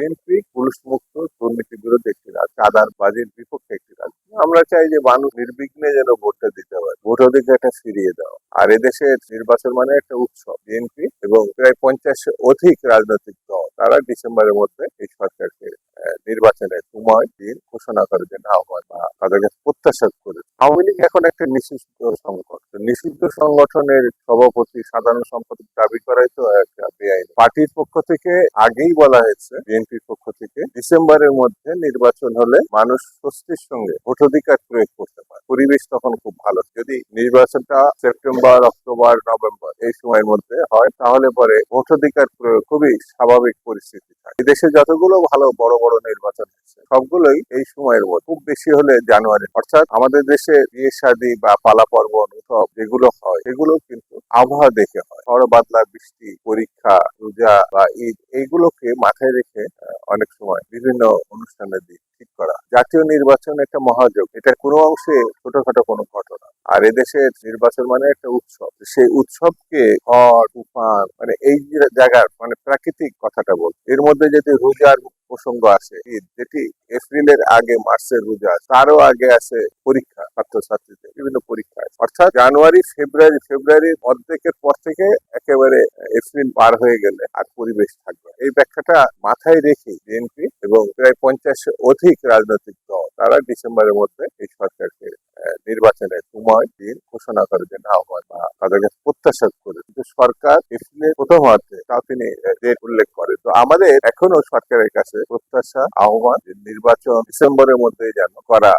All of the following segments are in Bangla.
বিএনপি পুলিশ মুক্ত দুর্নীতি বিরোধী একটি রাজ্য চাঁদার বাজির বিপক্ষে একটি রাজ্য আমরা চাই যে মানুষ নির্বিঘ্নে যেন ভোটটা দিতে পারে ভোট অধিকারটা ফিরিয়ে দেওয়া। আর এদেশের নির্বাচন মানে একটা উৎসব বিএনপি এবং প্রায় পঞ্চাশ অধিক রাজনৈতিক দল তারা ডিসেম্বরের মধ্যে এই সরকারকে আহ, নির্বাচনের সময় দিন ঘোষণা করে যে না হয় বা তাদের কাছে প্রত্যাশা করে। আওয়ামী লীগ এখন একটা সংগঠন। তো নিষিদ্ধ সংগঠনের সভাপতি, সাধারণ সম্পাদক দাবি করাই তো একটা বেআইন। পার্টির পক্ষ থেকে আগেই বলা হয়েছে, বিএনপির পক্ষ থেকে ডিসেম্বরের মধ্যে নির্বাচন হলে মানুষ স্বস্তির সঙ্গে ভোটাধিকার প্রয়োগ করতে পারে। পরিবেশ তখন খুব ভালো। যদি নির্বাচনটা সেপ্টেম্বর, অক্টোবর, নভেম্বর এই সময়ের মধ্যে হয়, তাহলে পরে ভোটাধিকার প্রয়োগ খুবই স্বাভাবিক পরিস্থিতি থাকে। দেশে যতগুলো ভালো, বড় বড় নির্বাচন হয়েছে, সবগুলোই এই সময়ের মধ্যে। খুব বেশি হলে জানুয়ারি, অর্থাৎ আমাদের দেশে বিয়ে, শাদী বা পালা পর্বণ উৎসব যেগুলো হয় সেগুলো কিন্তু আবহাওয়া দেখে হয়। ঝড় বাদলা, বৃষ্টি, পরীক্ষা পূজা বা ঈদ, এইগুলোকে মাথায় রেখে অনেক সময় বিভিন্ন অনুষ্ঠানের দিক ঠিক করা। জাতীয় নির্বাচন একটা মহাযোগ। এটা কোনো অংশে ছোটখাটো কোনো ঘটনা। আর এদেশের নির্বাচন মানে একটা উৎসব। সেই উৎসবকে ঝড় তুফান মানে এই জায়গার মানে প্রাকৃতিক কথাটা বল এর মধ্যে যদি রোজার প্রসঙ্গ আসে। যেটি এপ্রিলের আগে মার্চের রোজা তারও আগে আছে পরীক্ষা, ছাত্রছাত্রীদের বিভিন্ন পরীক্ষা। অর্থাৎ জানুয়ারি, ফেব্রুয়ারি, ফেব্রুয়ারির অর্ধেকের পর থেকে একেবারে এপ্রিল পার হয়ে গেলে আর পরিবেশ থাকবে এই ব্যাখ্যাটা মাথায় রেখে বিএনপি এবং প্রায় পঞ্চাশ অধিক রাজনৈতিক দল, তারা ডিসেম্বরের মধ্যে এই সরকারকে নির্বাচনের সময় দিন ঘোষণা করে যে না, হয় বা তাদের কাছে প্রত্যাশা করে। কিন্তু সরকার এপ্রিলের প্রথম অর্ধে তাও তিনি উল্লেখ করে। তো আমাদের এখনও সরকারের কাছে প্রত্যাশা, আহ্বান নির্বাচন ডিসেম্বরের মধ্যে যেন করা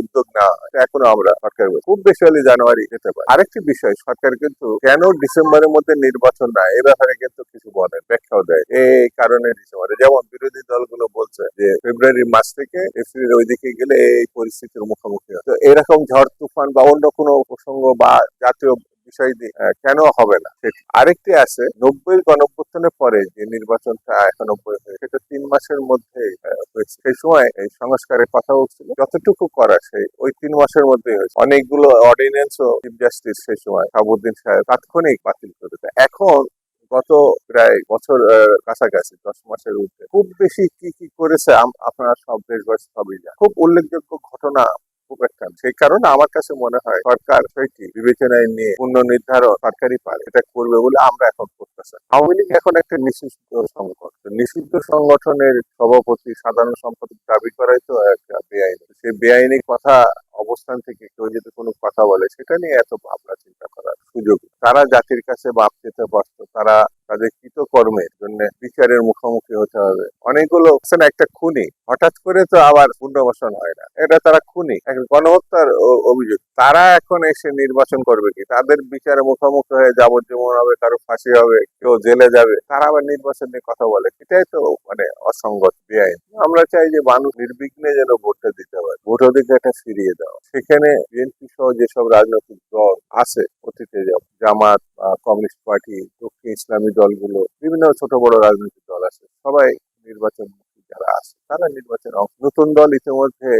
উদ্যোগ না, এখনও আমরা সরকার খুব বেশি হলে জানুয়ারি যেতে পারে। আরেকটি বিষয়, সরকার কিন্তু কেন ডিসেম্বরের মধ্যে নির্বাচন না, এ ব্যাপারে কিন্তু কিছু বলে ব্যাখ্যাও দেয়। এই কারণে ডিসেম্বরে, যেমন বিরোধী দলগুলো বলছে যে, ফেব্রুয়ারি মাস থেকে এপ্রিল ওই দিকে গেলে এই পরিস্থিতির মুখোমুখি হয় তো এরকম ঝড়, তুফান বা অন্য কোনো প্রসঙ্গ বা জাতীয় বিষয় কেন হবে না? আরেকটি আছে নব্বই গণঅভ্যুত্থানের পরে যে নির্বাচনটা হয়েছে সেটা তিন মাসের মধ্যে সেই সময় এই সংস্কারের কথা হচ্ছিল যতটুকু করা সেই, ওই তিন মাসের মধ্যে হয়েছে। অনেকগুলো অর্ডিন্যান্স ও চিফ জাস্টিস সেই সময় সাবুদ্দিন সাহেব তাৎক্ষণিক বাতিল করে দেয়। এখন গত প্রায় বছর কাছাকাছি, দশ মাসের ঊর্ধ্বে, খুব বেশি কি কি করেছে আপনারা সব দেশবাসী সবই জানেন। খুব উল্লেখযোগ্য ঘটনা খুব একটা। সেই কারণে আমার কাছে মনে হয় সরকার সেটি বিবেচনায় নিয়ে পূর্ণ নির্ধারণ সরকারি পারে, এটা করবে বলে আমরা এখন করতেছি আওয়ামী লীগ এখন একটা নিষিদ্ধ সংগঠন। নিষিদ্ধ সংগঠনের সভাপতি, সাধারণ সম্পাদক দাবি করাই তো একটা বেআইনি। সেই বেআইনি কথা, অবস্থান থেকে কেউ যদি কোনো কথা বলে, সেটা নিয়ে এত ভাবনা চিন্তা করার সুযোগ তারা জাতির কাছে বাপ পেতে পারত তারা তাদের কৃতকর্মের জন্য বিচারের মুখোমুখি হতে হবে। অনেকগুলো একটা খুনি। হঠাৎ করে তো আবার পুনর্বাসন হয় না। এটা তারা খুনি গণহত্যার অভিযোগ। তারা এখন এসে নির্বাচন করবে কি? তাদের বিচারে মুখোমুখি হয়ে যাবজ্জীবন হবে, কারও ফাঁসি হবে, কেউ জেলে যাবে। তারা আবার নির্বাচন নিয়ে কথা বলে। এটাই তো মানে অসঙ্গত বেআইন আমরা চাই যে মানুষ নির্বিঘ্নে যেন ভোটটা দিতে পারে। ভোট অধিকারটা ফিরিয়ে দেওয়া। সেখানে বিএনপি সহ যেসব রাজনৈতিক দল আছে, অতীতে জামাত কমিউনিস্ট পার্টি, দক্ষিণ ইসলামী দলগুলো, বিভিন্ন ছোট বড় রাজনৈতিক দল আছে, সবাই নির্বাচন যারা আছে, তারা নির্বাচন নতুন দল ইতিমধ্যে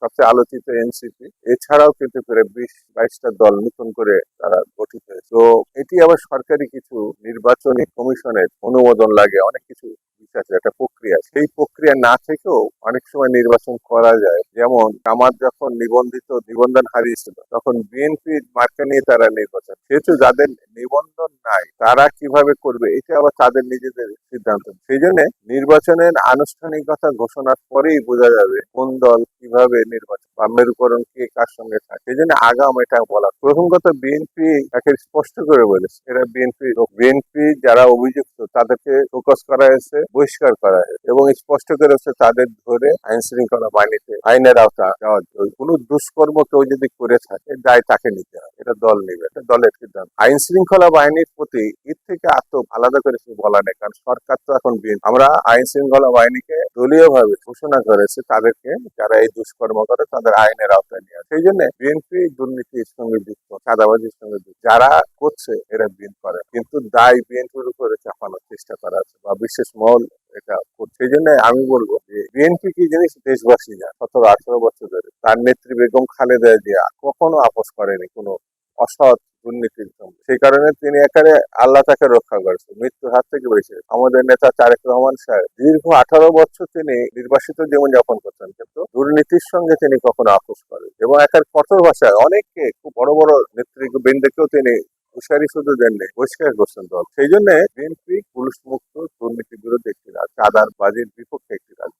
সবচেয়ে আলোচিত এনসিপি, এছাড়াও কিন্তু করে বিশ, বাইশটা দল নতুন করে তারা গঠিত হয়েছে। তো এটি আবার সরকারি কিছু নির্বাচনী কমিশনের অনুমোদন লাগে, অনেক কিছু বিষয় আছে, একটা প্রক্রিয়া। সেই প্রক্রিয়া না থেকেও অনেক সময় নির্বাচন করা যায়। যেমন জামাত যখন নিবন্ধিত, নিবন্ধন হারিয়েছিল, তখন বিএনপি মার্কা নিয়ে তারা নির্বাচন। সেহেতু যাদের নিবন্ধন নাই, তারা কীভাবে করবে, এটা আবার তাদের নিজেদের সিদ্ধান্ত। সেই জন্য নির্বাচনের আনুষ্ঠানিকতা ঘোষণার পরেই বোঝা যাবে কোন দল কীভাবে নির্বাচন, বা মেরুকরণ কে কার সঙ্গে থাকে। সেই জন্য আগাম এটা বলা। প্রথম কথা বিএনপি তাকে স্পষ্ট করে বলেছে। এরা বিএনপি বিএনপি যারা অভিযুক্ত, তাদেরকে ফোকাস করা হয়েছে। বহিষ্কার করা হয়েছে এবং স্পষ্ট করে হচ্ছে তাদের ধরে আইন শৃঙ্খলা বাহিনীতে আইনের আওতা দেওয়া জরুরি। কোনো দুষ্কর্ম কেউ যদি করে থাকে, দায় তাকে নিতে হবে এটা দল নেবে, এটা দলের সিদ্ধান্ত। আইন শৃঙ্খলা বাহিনীর প্রতি এর থেকে আত্ম আলাদা করে কিছু বলা নেই, কারণ সরকার তো এখন বিএনপি আমরা আইন শৃঙ্খলা বাহিনীকে দলীয় ভাবে ঘোষণা করেছে, তাদেরকে যারা এই দুষ্কর্ম করে তাদের আইনের আওতায় নিয়ে সেই জন্য বিএনপি দুর্নীতির সঙ্গে যুক্ত, চাঁদাবাজির সঙ্গে যুক্ত। যারা করছে, এরা বিএনপি করে। কিন্তু দায় বিএনপির উপরে চাপানোর চেষ্টা করা আছে বা বিশেষ মহল এটা সেই জন্য আমি বলব যে বিএনপি কি জিনিস দেশবাসী না সতেরো, আঠারো বছর ধরে তার নেত্রী বেগম খালেদা জিয়া কখনো আপোষ করেনি কোনো অসৎ দুর্নীতির সেই কারণে তিনি একারে আল্লাহ তাকে রক্ষা করেছে মৃত্যুর হাত থেকে বেঁচে আমাদের নেতা তারেক রহমান সাহেব দীর্ঘ আঠারো বছর তিনি নির্বাসিত জীবন যাপন করতেন, কিন্তু দুর্নীতির সঙ্গে তিনি কখনো আপোষ করেন এবং একার কঠোর ভাষায় অনেককে, খুব বড় বড় নেতৃবৃন্দকেও তিনি হুঁশিয়ারি শুধু দেননি, বহিষ্কার করছেন দল। সেই জন্য বিএনপি পুলিশ মুক্ত দুর্নীতি বিরোধী একটি রাজ- চাঁদার বাজির বিপক্ষে